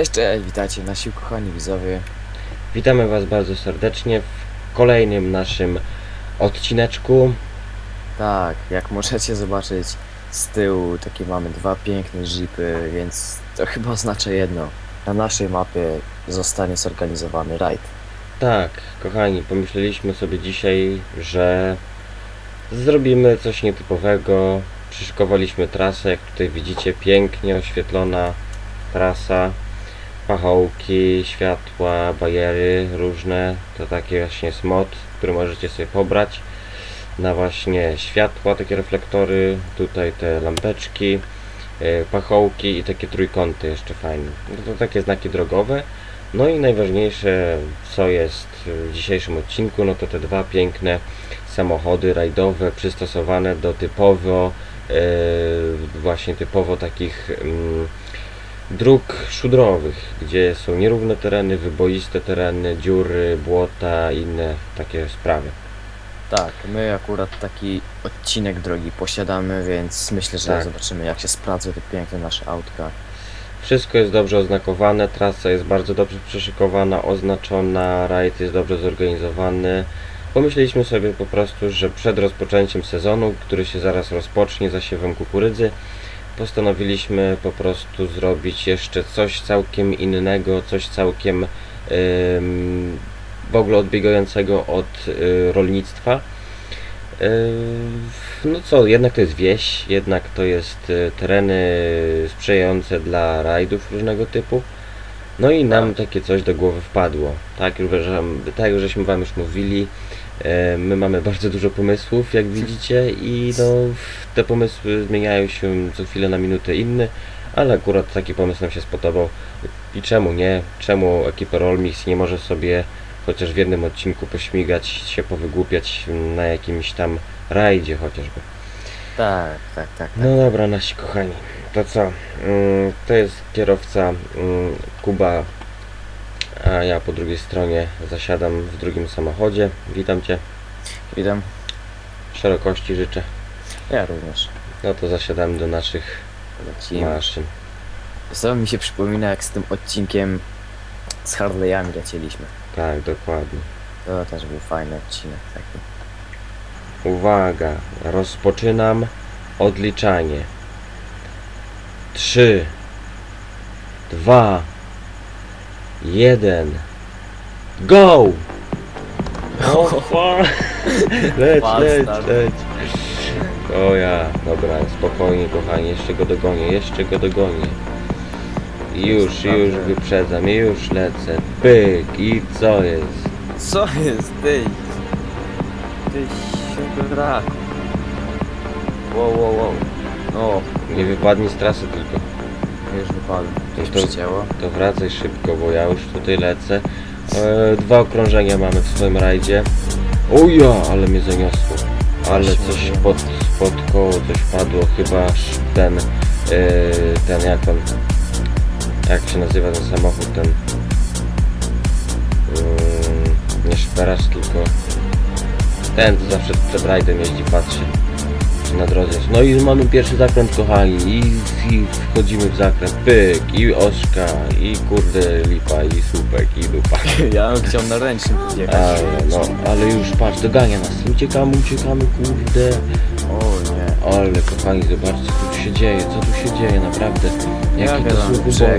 Cześć, cześć, witajcie nasi kochani widzowie. Witamy Was bardzo serdecznie w kolejnym naszym odcineczku. Tak, jak możecie zobaczyć z tyłu takie mamy dwa piękne jeepy, więc to chyba oznacza jedno. Na naszej mapie zostanie zorganizowany rajd. Tak, kochani, pomyśleliśmy sobie dzisiaj, że zrobimy coś nietypowego. Przyszykowaliśmy trasę, jak tutaj widzicie, pięknie oświetlona trasa. Pachołki, światła, bajery różne. To taki właśnie jest mod, który możecie sobie pobrać. Na właśnie światła, takie reflektory, tutaj te lampeczki, e, pachołki i takie trójkąty jeszcze fajne. No to takie znaki drogowe. No i najważniejsze, co jest w dzisiejszym odcinku, no to te dwa piękne samochody rajdowe przystosowane do typowo, e, właśnie typowo takich mm, dróg szudrowych, gdzie są nierówne tereny, wyboiste tereny, dziury, błota i inne takie sprawy. Tak, my akurat taki odcinek drogi posiadamy, więc myślę, że Tak. zobaczymy jak się sprawdzą te piękne nasze autka. Wszystko jest dobrze oznakowane, trasa jest bardzo dobrze przyszykowana, oznaczona, rajd jest dobrze zorganizowany. Pomyśleliśmy sobie po prostu, że przed rozpoczęciem sezonu, który się zaraz rozpocznie zasiewem kukurydzy, postanowiliśmy po prostu zrobić jeszcze coś całkiem innego, coś całkiem w ogóle odbiegającego od y, rolnictwa. Ym, No co, jednak to jest wieś, jednak to jest y, tereny sprzyjające dla rajdów różnego typu. No i nam takie coś do głowy wpadło. Tak, tak żeśmy Wam już mówili, my mamy bardzo dużo pomysłów, jak widzicie, i no, te pomysły zmieniają się co chwilę na minutę inny, ale akurat taki pomysł nam się spodobał. I czemu nie? Czemu ekipa Rollmix nie może sobie chociaż w jednym odcinku pośmigać, się powygłupiać na jakimś tam rajdzie chociażby. Tak, tak, tak. tak. No dobra, nasi kochani. To co? Mm, To jest kierowca mm, Kuba, a ja po drugiej stronie zasiadam w drugim samochodzie. Witam Cię. Witam. Szerokości życzę. Ja również. No to zasiadamy do naszych Lecimy. maszyn. Co mi się przypomina jak z tym odcinkiem z Harley'ami lecieliśmy. Tak, dokładnie. To też był fajny odcinek taki. Uwaga, rozpoczynam odliczanie. Trzy, dwa, jeden, go! O, fa- leć, leć, leć. O ja, dobra, spokojnie kochani, jeszcze go dogonię, jeszcze go dogonię. Już, już wyprzedzam, i już lecę. Pyk, i co jest? Co jest ty? Ty raku. Wow, wow, wow. O, Nie wypadnij z trasy tylko. Już. Gdzieś To- to- przycięło. To wracaj szybko, bo ja już tutaj lecę. E, dwa okrążenia mamy w swoim rajdzie. O ja, ale mnie zaniosło. Ale Coś pod, pod koło coś padło, chyba ten, e, ten jak on, jak się nazywa ten samochód, ten, mm, nie szperasz, tylko ten, co zawsze przed rajdem jeździ, patrzy czy na drodze. No i mamy pierwszy zakręt kochani i, i wchodzimy w zakręt, pyk i oszka i kurde lipa i słupek i dupa. Ja bym chciał na ręcznym. Ale no, ale już patrz, dogania nas, uciekamy, uciekamy, kurde. O nie. Ale kochani, zobaczcie co tu się dzieje, co tu się dzieje, naprawdę. Jakie Jak to ja są wyboje,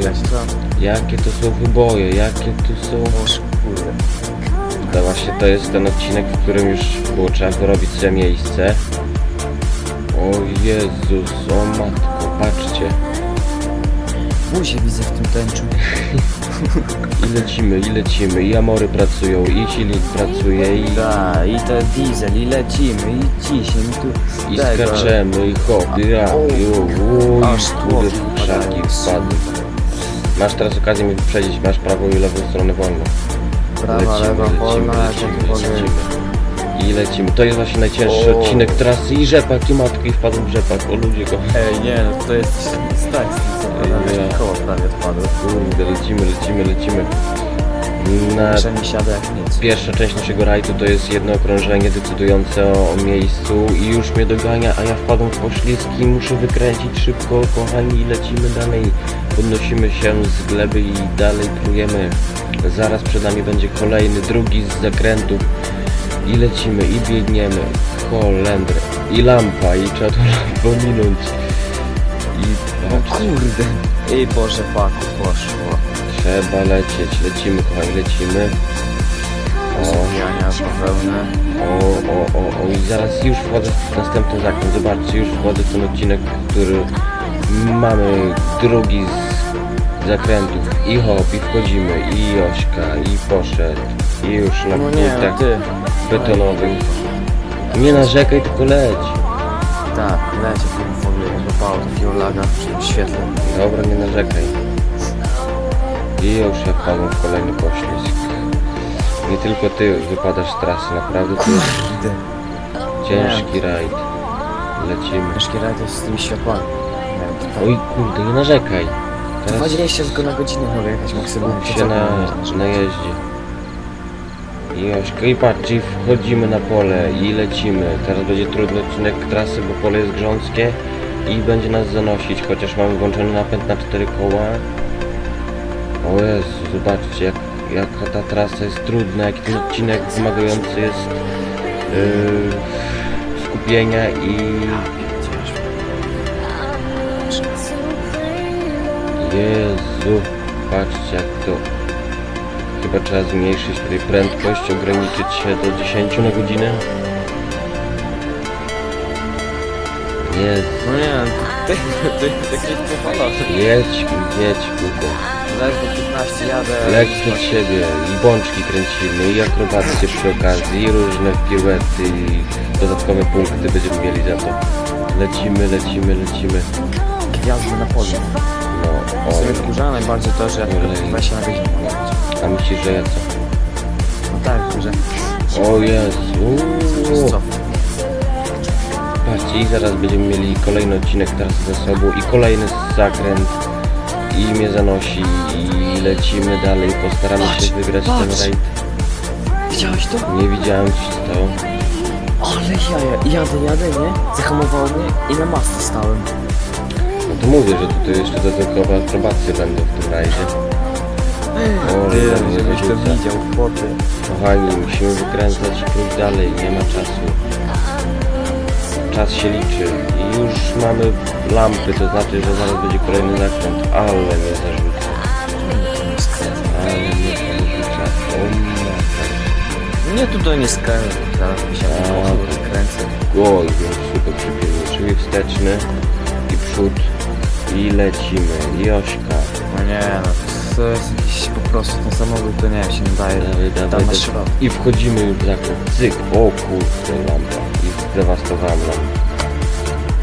jakie to są wyboje, jakie tu są... O kurde. To właśnie to jest ten odcinek, w którym już było trzeba wyrobić sobie miejsce. O Jezus, o matko, patrzcie. Buzię widzę w tym tęczu. I lecimy, i lecimy, i amory pracują, i silnik pracuje, i, Da, i to diesel, i lecimy, i ciśnie, i tu... i tego. skaczemy, i ja, O, i Aż tłoki w krzaki wpadły. Masz teraz okazję mnie wyprzedzić, masz prawą i lewą stronę wolną. Prawa, lewa, wolna, jak ja tu mogę... I lecimy. To jest właśnie najcięższy O. odcinek trasy i rzepak, i matko, i wpadłem w rzepak. O ludzie go. Ej, nie, no to jest tak, z co Ja. koło prawie odpadło. Kurde, lecimy, lecimy, lecimy. Na nie siada jak nic. Pierwsza część naszego rajdu to jest jedno okrążenie decydujące o, o miejscu i już mnie dogania, a ja wpadłem w poślizgi, muszę wykręcić szybko, kochani, i lecimy dalej. Podnosimy się z gleby i dalej plujemy. Zaraz przed nami będzie kolejny, drugi z zakrętów. I lecimy, i biegniemy. Holendry. I lampa, i trzeba tą lampę minąć. I O patrz, kurde. Ej Boże, paku, poszło. trzeba lecieć, lecimy, kochani, lecimy. O, Zabijania. O, o, o, o i zaraz już wchodzę w następny zakręt. Zobaczcie, już wchodzę w ten odcinek, który mamy drugi z zakrętów. I hop, i wchodzimy, i Ośka, i poszedł. I już na No nie, płytach ty. betonowych. Nie narzekaj, tylko leć. Tak, lecie w ogóle dopało takiego laga w świetle. Dobra, nie narzekaj. I już ja wpadłem w kolejny poślizg. Nie tylko ty wypadasz z trasy, naprawdę to jest Kurde. ciężki rajd. Lecimy. Ciężki rajd jest z tymi światłami. Wiem, Oj kurde, nie narzekaj. to 20 tylko na godzinę mogę jechać maksymalnie. Się na, mam i patrz, i wchodzimy na pole i lecimy. Teraz będzie trudny odcinek trasy, bo pole jest grząskie i będzie nas zanosić, chociaż mamy włączony napęd na cztery koła. O Jezu, zobaczcie jak, jaka ta trasa jest trudna, jaki ten odcinek wymagający jest yy, skupienia i Jezu, patrzcie jak to... Chyba trzeba zmniejszyć tutaj prędkość, ograniczyć się do 10 na godzinę. Jezu, No nie, ty, ty, ty jakieś powala. jedź, jedź, kurde. Ledwo 15 jadę. Leć do siebie i bączki kręcimy, i akrobacje przy okazji, i różne piruety, i dodatkowe punkty będziemy mieli za to. Lecimy, lecimy, lecimy. Gwiazdy na polu. No, Sobie o, wkurza najbardziej to, że ja Olej. 20 na godzinę mogę jechać. a myślisz, że ja co? No tak, że O Jezu, co? Patrzcie, i zaraz będziemy mieli kolejny odcinek teraz za sobą i kolejny zakręt i mnie zanosi i lecimy dalej, postaramy Patrz, się wygrać patrz. ten rajd. Widziałeś to? Nie widziałem co się stało. Ale jaja, jadę, jadę, nie? Zahamowało mnie i na masce stałem. No to mówię, że tutaj jeszcze dodatkowe akrobacje będą w tym rajdzie. O, Ty, że mnie żebyś to wyrzuca. widział, chłopie. Kochani, musimy wykręcać i pójść dalej, nie ma czasu. Czas się liczy i już mamy lampy, to znaczy, że zaraz będzie kolejny zakręt, ale mnie zarzuca. Ale mnie zarzuca. O matko. Nie tutaj nie skręcę, zaraz by się A. więc super przypilny, czyli wsteczny i przód i lecimy. I Ośka. No nie, no to jest jakiś po prostu ten samochód to nie się nie daje. Dawaj, Tam dawaj, na dawaj. I wchodzimy już w zakręt. Cyk. O kurde, lampa. I zdewastowałem lampę.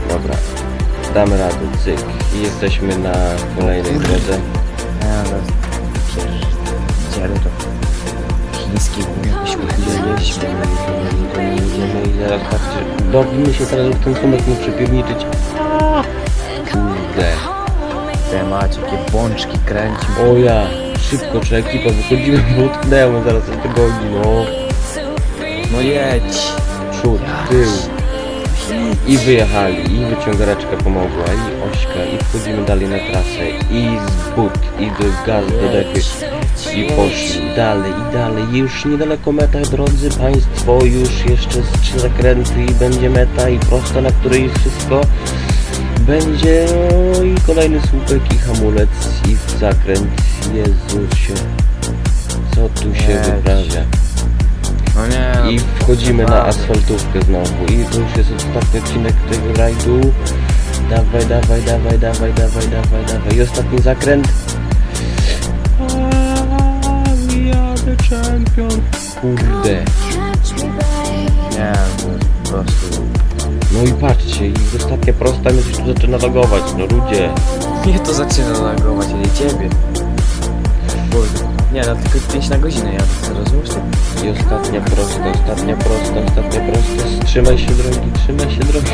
Dobra. Damy radę. Cyk. I jesteśmy na kolejnej drodze. Nie, no pierdziele to chiński jakbyśmy jeździliśmy. Jedziemy, jedziemy i zaraz patrzcie. Bawimy się teraz w ten sumek nie przypierniczyć. Te macie, jakie bączki kręci. O ja. Szybko, czy ekipa wychodzimy, bo utknęły zaraz od tego no. No jedź. Przód, tył. I wyjechali, i wyciągareczka pomogła, i ośka, i wchodzimy dalej na trasę, i z but, i do gaz, do dechy, i poszli dalej, i dalej, I już niedaleko meta, drodzy Państwo, już jeszcze z trzy zakręty i będzie meta, i prosta, na której jest wszystko, będzie, no i kolejny słupek, i hamulec, i w zakręt, Jezusie, co tu się Jedź. wyprawia. No nie, no. I wchodzimy na asfaltówkę znowu. I to już jest ostatni odcinek tego rajdu. Dawaj, dawaj, dawaj, dawaj, dawaj, dawaj, dawaj. I ostatni zakręt. Kurde. Nie, to jest po prostu... No i patrzcie, i ostatnia prosta mnie coś tu zaczyna logować. No ludzie. Nie to zaczyna reagować, a nie ciebie. Kurde. Nie, no tylko 5 na godzinę co rozumiesz to? I ostatnia prosta, ostatnia prosta, ostatnia prosta. Trzymaj się drogi, trzymaj się drogi.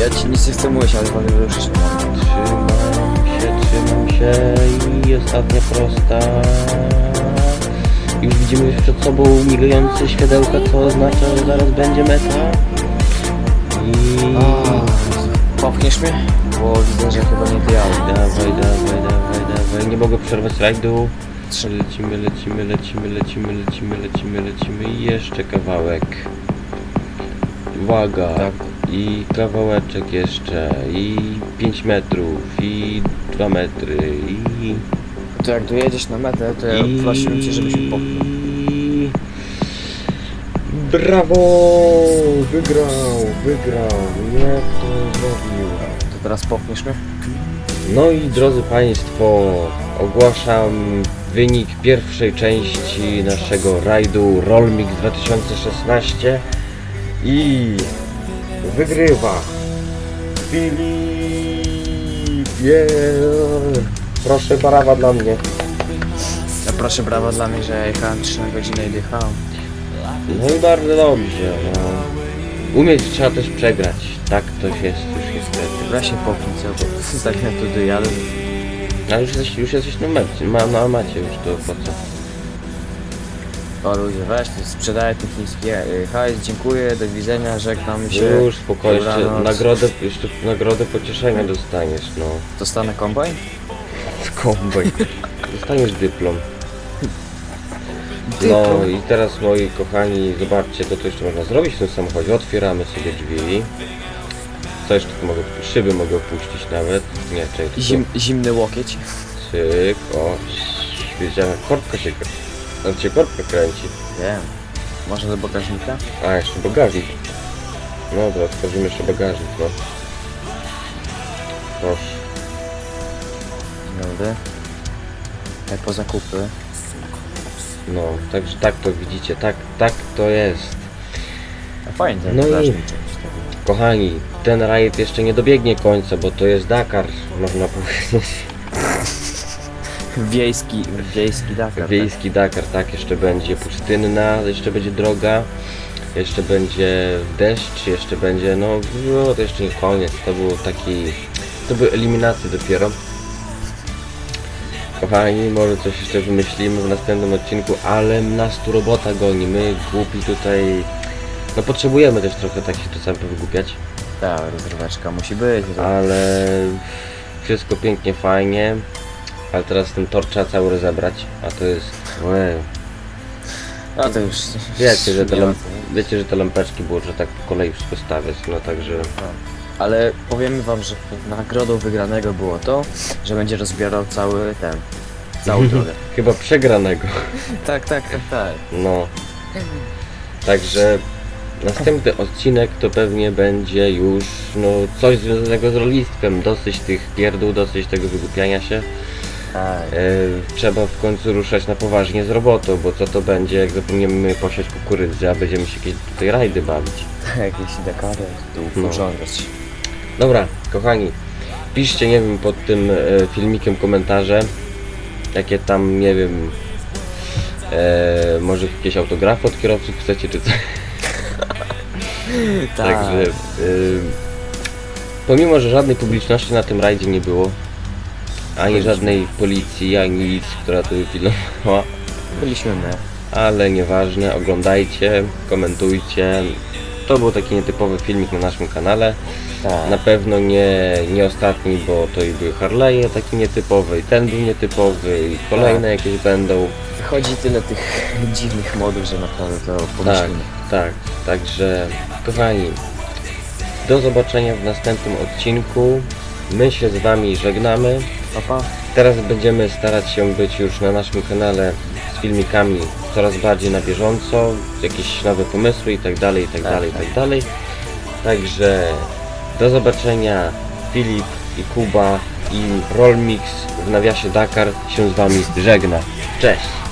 Ja ci nic nie chcę mówić, ale że już jeszcze mam. Trzymam się, trzymam się i ostatnia prosta. Już widzimy przed sobą migające światełka, co oznacza, że zaraz będzie meta. I... Popchniesz mnie? Bo widzę, że chyba nie diały. Dawaj, dawaj, dawaj, dawaj. Nie mogę przerwać rajdu. Lecimy, lecimy, lecimy, lecimy, lecimy, lecimy, lecimy i jeszcze kawałek. Uwaga. Tak. I kawałeczek jeszcze. I 5 metrów. I 2 metry. I... To jak dojedziesz na metę, to ja I... prosiłem cię, żebyś popchnął. Brawo! Wygrał, wygrał. Jak to zrobił? To teraz popchniesz mnie? No i drodzy Państwo, ogłaszam wynik pierwszej części naszego rajdu Rollmix 2016 i wygrywa Filip! Yeah. Proszę barawa dla mnie. Ja proszę brawa dla mnie, że ja jechałem 3 na godzinę i dychałem. No i bardzo dobrze. No. Umieć trzeba też przegrać. Tak to jest już niestety. Się popchnij, co? Bo tak ja tu dojadę. Ale już jesteś, już jesteś na mecie, ma, na macie już to po co? O ludzie, weź, sprzedaję ten chiński e, hajs, dziękuję, do widzenia, żegnam się. Już spokojnie, jeszcze Dobranoc. nagrodę, jeszcze nagrodę pocieszenia dostaniesz, no. Dostanę kombajn? Kombaj. Dostaniesz dyplom. No i teraz moi kochani, zobaczcie co tu jeszcze można zrobić w tym samochodzie. Otwieramy sobie drzwi. Co jeszcze tu mogę? Szyby mogę opuścić nawet. Nie, czekaj. tylko Zim, zimny łokieć. Cyk, o. Wiedziałem, korbka się kręci. Znaczy się korbka kręci. Wiem. Może do bagażnika? A, jeszcze bagażnik. No dobra, otworzymy jeszcze bagażnik, no. Proszę. Dzień dobry. E, Po zakupy. No, także tak to widzicie, tak, tak to jest. A fajnie ten No i-. Kochani, ten rajd jeszcze nie dobiegnie końca, bo to jest Dakar, można powiedzieć. Wiejski, wiejski Dakar. Wiejski Dakar, tak, jeszcze będzie pustynna, jeszcze będzie droga, jeszcze będzie deszcz, jeszcze będzie, no, no to jeszcze nie koniec, to był taki, to były eliminacje dopiero. Kochani, może coś jeszcze wymyślimy w następnym odcinku, ale nas tu robota goni, my głupi tutaj, no potrzebujemy też trochę tak się czasami wygłupiać. Tak, rozryweczka musi być. ale wszystko pięknie, fajnie, ale teraz ten tor trzeba cały rozebrać, a to jest, ojej. A to już... Wiecie, że te, nie ma lamp- co. wiecie, że te lampeczki było, że tak po kolei wszystko stawiać, no także Ale powiemy wam, że nagrodą wygranego było to, że będzie rozbierał cały ten... Całą drogę. chyba przegranego, tak, tak, tak, tak. no. Także następny odcinek to pewnie będzie już no coś związanego z rolnictwem, dosyć tych pierdół, dosyć tego wygłupiania się. tak. E, trzeba w końcu ruszać na poważnie z robotą, bo co to będzie, jak zapomniemy posiać kukurydzę, a będziemy się jakieś tutaj rajdy bawić. Jakieś Dakary, tu No. Dobra, kochani, piszcie, nie wiem, pod tym e, filmikiem komentarze, jakie tam, nie wiem, e, może jakieś autografy od kierowców chcecie, czy coś. Tak. Także, e, pomimo, że żadnej publiczności na tym rajdzie nie było, ani Byliśmy. żadnej policji, ani nic, która tu pilnowała, Byliśmy my. ale nieważne, oglądajcie, komentujcie. To był taki nietypowy filmik na naszym kanale. Tak. Na pewno nie, nie ostatni, bo to i były Harley'e taki nietypowy, i ten był nietypowy, i kolejne jakieś będą. Wychodzi tyle tych dziwnych modów, że naprawdę to pomyślimy. Tak, także kochani, do zobaczenia w następnym odcinku. My się z Wami żegnamy. Pa, pa. Teraz będziemy starać się być już na naszym kanale z filmikami coraz bardziej na bieżąco, jakieś nowe pomysły i tak dalej, i tak Tak, dalej, i tak. tak dalej. Także do zobaczenia. Filip i Kuba i Rollmix w nawiasie Dakar się z Wami żegna. Cześć!